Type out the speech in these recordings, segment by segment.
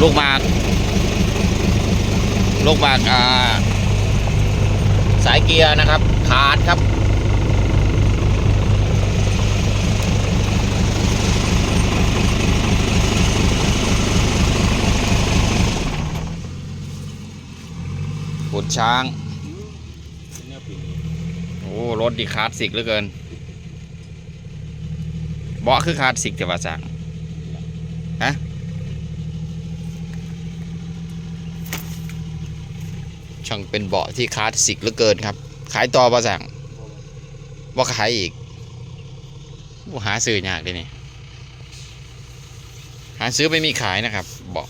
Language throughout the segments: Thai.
ลูกหมาก ลูกหมากอ่าสายเกียร์นะครับ ขาดครับ ขุดช้าง โอ้ รถดีคลาสสิกเหลือเกิน เบาะคือคลาสสิกแต่ว่าสั่งฮะ ช่างเป็นเบาะที่คลาสสิกเหลือเกินครับ ขายต่อประสั่งว่าขายอีกว่าหาซื้อยากเลยนี่หาซื้อไม่มีขายนะครับเบาะ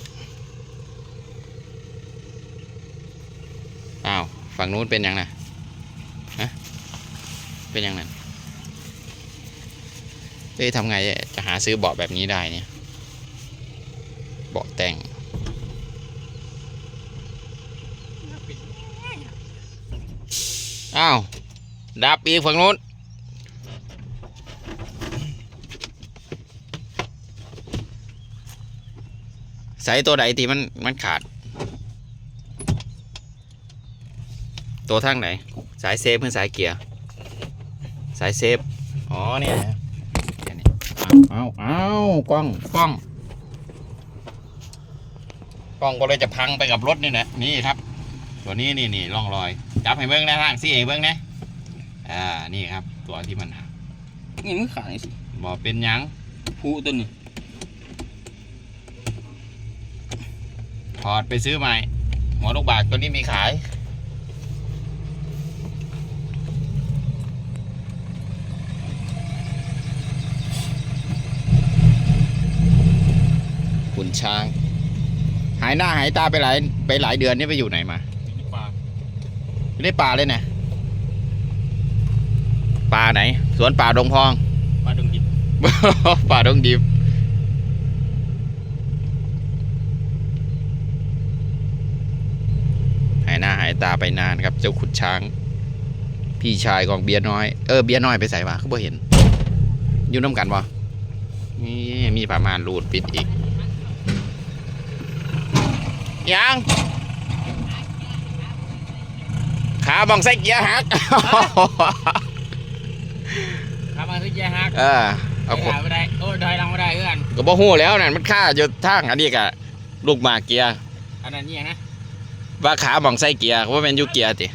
อ้าวฝั่งนู้นเป็นยังไงฮะเป็นยังไงเอ้ยทำไงจะหาซื้อเบาะแบบนี้ได้เนี่ยเบาะแต่ง อ้าวดับอีกฝั่งนู้นใส่ตัวไหนที่มันมันขาด ตัวทางไหน สายเซฟหรือสายเกียร์สายเซฟอ๋อเนี่ยแค่นี้เอาเอาเอากล้องกล้องกล้องก็เลยจะพังไปกับรถนี่แหละนี่ครับ ตัวนี้นี่นี่ร่องรอย จับให้เบิ้งนะทางซี่ให้เบิ้งนะอ่านี่ครับ ตัวที่มันนี่มันขาดสิบอเป็นหยังผู้ตัวนี้ถอดไปซื้อใหม่หัวลูกบากตัวนี้มีขายขุนช้าง หายหน้าหายตาไปหลายไปหลายเดือนนี่ไปอยู่ไหนมานี่ปลา อยู่ในป่าเลยนะป่าไหน สวนป่าดงพองปลาดงดิบ ป่าดงดิบหายหน้าหายตาไปนานครับ เจ้าขุดช้าง พี่ชายของเบียร์น้อย เออเบียร์น้อยไปใส่มาเขาบ่เห็น อยู่น้ำกันบ่นี่มีประมาณรูดปิดอีก ยัง ขาบองไส้เกียร์หักทำมาคือแย่ฮักเออเอาเอาไม่ได้โอ้ยดอยลังไม่ได้เพื่อนก็บ่ฮู้แล้วนั่นมันค่าอยู่ทางอันนี้กะลูกหมากเกียร์อันนั้นนี่นะว่าขาบองไส้เกียร์ว่าเป็นอยูเกียร์ติ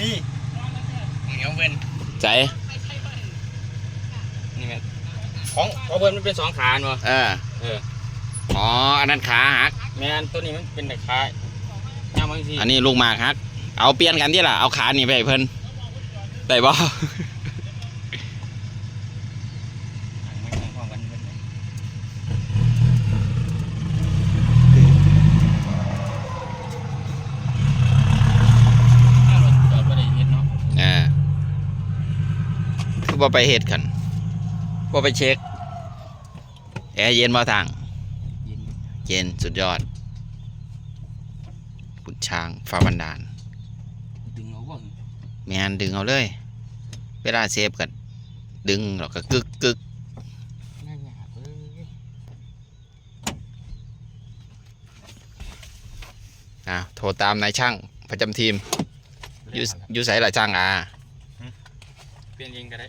นี่เหนียวเป็นใจนี่แม่ ของของเบิ้ลมันเป็นสองขาเนาะเออเอออ๋ออันนั้นขาหักแม่นตัวนี้มันเป็นแต่ขาย่างบางทีอันนี้ลูกหมากหัก เอาเปลี่ยนกันที่ล่ะเอาขานี่ไปให้เพิ่นได้บ่มันแข่งความกันเป็นไงเอารถจอดไว้ได้เฮ็ดเนาะอ่าคือบ่ไปเฮ็ดกัน บ่ไปเช็ค แอร์เย็นบ่ทางเย็นเย็นสุดยอดขุนช้างฟ้าบันดาลดึงเอาบ่แมนดึงเอาเลย เวลาเซฟกันดึงแล้วก็กึกกึกน่าหยาบเอ้ยอะโทรตามนายช่างประจำทีมอยูอยูใส่ละช่างอะเปลี่ยนเองก็ได้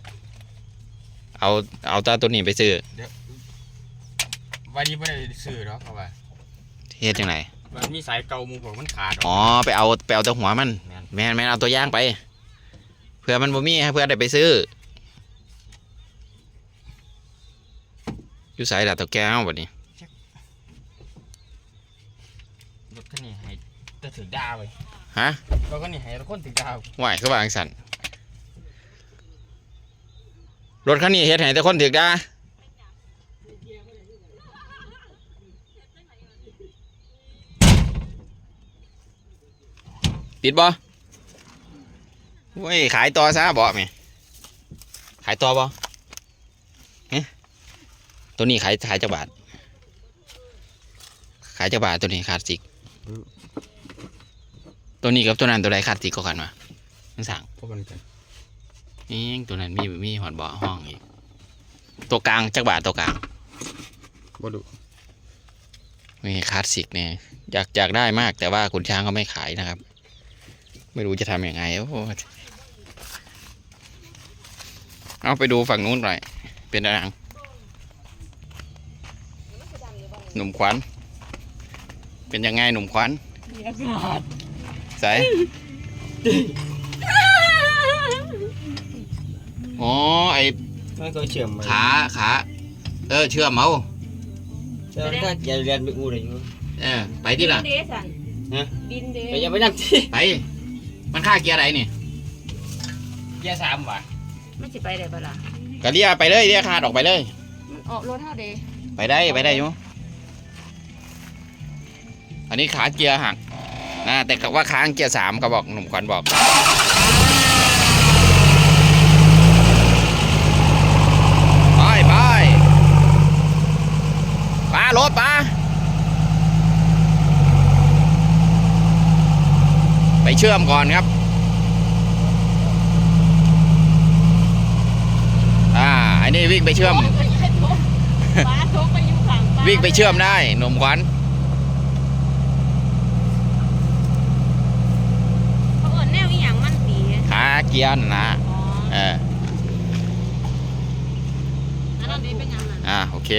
เอาเอาตาตัวนี้ไปซื้อวันนี้ไม่ได้ซื้อหรอกเขาว่าเฮ็ดยังไงมันมีสายเก่าหมูผมมันขาดอ๋อไปเอาไปเอาตัวหัวมันแม่นแมนแมนเอาตัวย่างไป เพื่อมันบ่มีให้เพื่อได้ไปซื้ออยูใส่ละตัวแก้วแบบนี้รถคันนี้ให้จะถือดาวไปฮะรถคันนี้ให้รถคนถือดาวไหวคือว่าอังสัน รถคันนี้เฮ็ดให้แต่คนถึกได้ปิดบ่เว้ยขายต่อซะบ่แม่ขายต่อบ่เอ๊ะตัวนี้ขายขายจักบาท ขายจักบาทตัวนี้ขาดสิกตัวนี้กับตัวนั้นตัวใดขาดสิกก็กันวะมันสั่งพวกมันกัน นี่ตัวนั้นมีมีหอดเบาะห้องอีก ตัวกลางจักบาทตัวกลางบ่ดูนี่คลาสสิกเนี่ยอยากอยากได้มากแต่ว่าคุณช้างก็ไม่ขายนะครับ ไม่รู้จะทำยังไงโอ้โหเอาไปดูฝั่งนู้นหน่อย เป็นอะไรงหนุ่มขวัญเป็นยังไงหนุ่มขวัญใส่ อ๋อไอไม่ก็เชื่อมมาขาขาเออเชื่อมเอาเชื่อมถ้าอย่าเรียนไปอูได้อยู่เออไปที่ละบินเดสันฮะ บินเดไปอย่าไปนั่งที่ไป มันค่าเกียร์อะไรนี่เกียร์สามว่ะมันสิไปได้ปะล่ะกะเรียไปเลยเรียขาดออกไปเลย มันออกรถเท่าเดไปได้ไปได้อยู่อันนี้ขาเกียร์หักนะแต่ก็ว่าค้างเกียร์สามก็บอกหนุ่มขวัญบอก ไปไปปลา รถปลาไปเชื่อมก่อนครับ อ่าอันนี้วิ่งไปเชื่อม วิ่งไปเชื่อมได้หนุ่มขวัญเขาเอิ้นแนวยังมันปีขาเกียร์นั่นะเอออันนี้เป็นยังไงอ่าโอเค